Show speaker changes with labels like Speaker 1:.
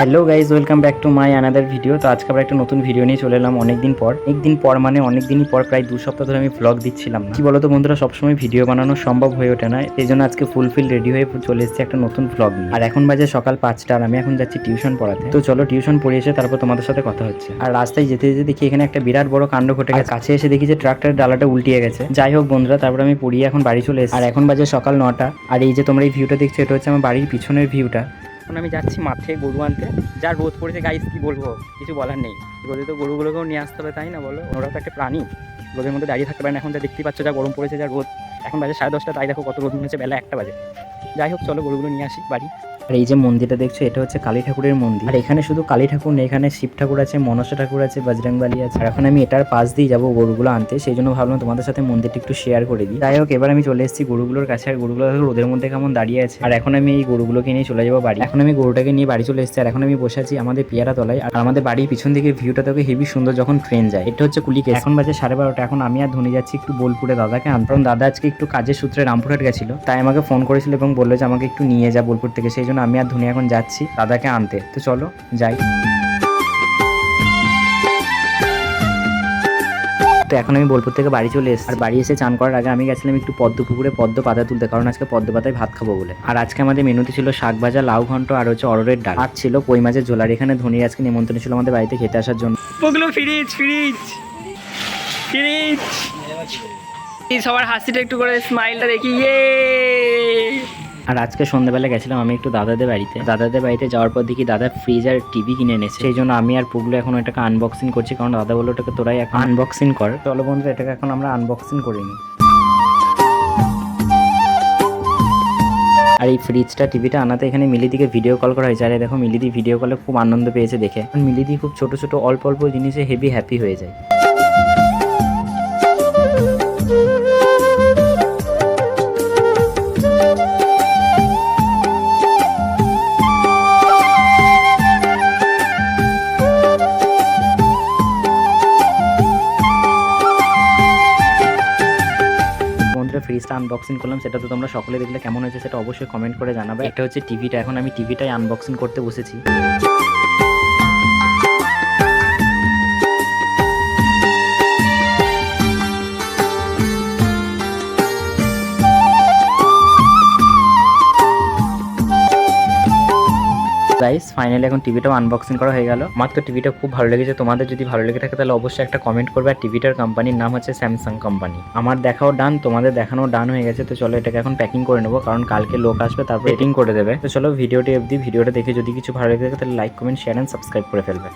Speaker 1: Hello guys welcome back to my another video তো আজকে আবার একটা নতুন ভিডিও নিয়ে চলে এলাম অনেকদিন পর। একদিন পর মানে অনেকদিনই পর, প্রায় দু সপ্তাহ ধরে আমি ব্লগ দিচ্ছিলাম না। কি বলতো বন্ধুরা, সবসময় ভিডিও বানানো সম্ভব হয়ে ওঠে না। এই জন্য আজকে ফুলফিল রেডি হয়ে চলে এসেছি একটা নতুন ব্লগ নিয়ে। আর এখন বাজে সকাল পাঁচটা আর আমি এখন যাচ্ছি টিউশন পড়াতে। তো চলো টিউশন পড়িয়ে এসে তারপর তোমাদের সাথে কথা হচ্ছে। আর রাস্তায় যেতে যেতে দেখি এখানে একটা বিরাট বড় কাণ্ড ঘটে গেছে। কাছে এসে দেখি যে ট্রাক্টরের ডালাটা উল্টিয়ে গেছে। যাই হোক বন্ধুরা, তারপর আমি পড়িয়ে এখন বাড়ি চলে এসেছি। আর এখন বাজে সকাল নটা। আর এই যে তোমরা এই ভিউটা দেখছ, এটা হচ্ছে আমার বাড়ির পিছনের ভিউটা এখন আমি যাচ্ছি মাঠে গরু আনতে। যা রোদ পড়েছে গাইস কি বলব? কিছু বলার নেই। রোদে তো গরুগুলোকেও নিয়ে আসতে হবে, তাই না বলো? ওরা তো একটা প্রাণী। রোদের মধ্যে দাঁড়িয়ে থাকতে পারে না। এখন যা দেখতেই পাচ্ছ, যা গরম পড়েছে, যা রোদ। এখন বাজে সাড়ে দশটা, তাই দেখো কত রোদ হচ্ছে, বেলা একটা বাজে। যাই হোক, চলো গরুগুলো নিয়ে আসি বাড়ি। আর এই যে মন্দিরটা দেখছ, এটা হচ্ছে কালী ঠাকুরের মন্দির। আর এখানে শুধু কালী ঠাকুর নেই, এখানে শিব ঠাকুর আছে, মনসা ঠাকুর আছে, বজরংবালি আছে। আর এখন আমি এটার পাশ দিয়ে যাব গরুগুলো আনতে, সেই জন্য ভাবলাম তোমাদের সাথে মন্দিরটা একটু শেয়ার করে দিই। যাই হোক, এবার আমি চলে এসেছি গরুগুলোর কাছে, আর গরুগুলো রোদের মধ্যে কেমন দাঁড়িয়ে আছে। আর এখন আমি এই গরুগুলোকে নিয়ে চলে যাব বাড়ি। এখন আমি গরুটাকে নিয়ে বাড়ি চলে এসেছি, আর এখন আমি বসে আছি আমাদের পেয়ারা তলায়। আর আমাদের বাড়ির পিছন দিকে ভিউটা দেখো হেভি সুন্দর যখন ট্রেন যায়। এটা হচ্ছে কুলিকে এখন বাজে সাড়ে বারোটা, এখন আমি আর ধনী যাচ্ছি একটু বোলপুরে দাদাকে আনতে। কারণ দাদা আজকে একটু কাজের সূত্রে রামপুরহাট গেছিল, তাই আমাকে ফোন করেছিল এবং বলল যে আমাকে একটু নিয়ে যা বোলপুর থেকে। সেই জন্য আমি আর ধনী এখন যাচ্ছি, দাদাকে আনতে। তো চলো, যাই। তো এখন আমি বোলপুর থেকে বাড়ি চলে এসেছি। আর বাড়ি এসে চান করার আগে আমি গেছিলাম একটু পদ্ম পুকুরে পদ্ম পাতা তুলতে, কারণ আজকে পদ্ম পাতায় ভাত খাব বলে। আর আজকে আমাদের মেনুতে ছিল শাক ভাজা, লাউ ঘন্ট আর হচ্ছে অরড়ের ডাল। আর ছিল কই মাছের ঝোলার এখানে ধনী আজকে নিমন্ত্রণ ছিল আমাদের বাড়িতে খেতে আসার জন্য।
Speaker 2: Freeze freeze freeze. সবার হাসিটা একটু করে স্মাইলটা দেখি ইয়ে!
Speaker 1: আর আজকে সন্ধ্যাবেলা গেছিলাম আমি একটু দাদাদের বাড়িতে। দাদাদের বাড়িতে যাওয়ার পর দেখি দাদা ফ্রিজ আর টিভি কিনে এনেছে। সেই জন্য আমি আর পুগলো এখন এটাকে আনবক্সিং করছি, কারণ দাদা বলল ওটাকে তোরাই এখন আনবক্সিং কর। চলো বন্ধুরা, এটাকে এখন আমরা আনবক্সিং করিনি আর এই ফ্রিজটা টিভিটা আনাতে এখানে মিলিদিকে ভিডিও কল করা হয়েছে। আর দেখো, মিলিদি ভিডিও কলে খুব আনন্দ পেয়েছে দেখে। মিলিদি খুব ছোট ছোট, অল্প অল্প জিনিসে হেভি হ্যাপি হয়ে যায়। ফ্রিজটা আনবক্সিং করলাম, সেটা তো তোমরা সকলে দেখলে কেমন হয়েছে সেটা অবশ্যই কমেন্ট করে জানাবে। এটা হচ্ছে টিভিটা এখন আমি টিভিটাই আনবক্সিং করতে বসেছি। গাইস ফাইনালি এখন টিভিটাও আনবক্সিং করা হয়ে গেল। আমার তো টিভিটা খুব ভালো লেগেছে। তোমাদের যদি ভালো লেগে থাকে, তাহলে অবশ্যই একটা কমেন্ট করবে। আর টিভিটার কোম্পানির নাম হচ্ছে স্যামসাং কোম্পানি আমার দেখাও ডান তোমাদের দেখানো ডান হয়ে গেছে। তো চলো এটাকে এখন প্যাকিং করে নেব, কারণ কালকে লোক আসবে, তারপর এডিং করে দেবে। তো চলো ভিডিওটি অবধি, ভিডিওটা দেখে যদি কিছু ভালো লেগে থাকে, তাহলে like comment share and subscribe করে ফেলবে।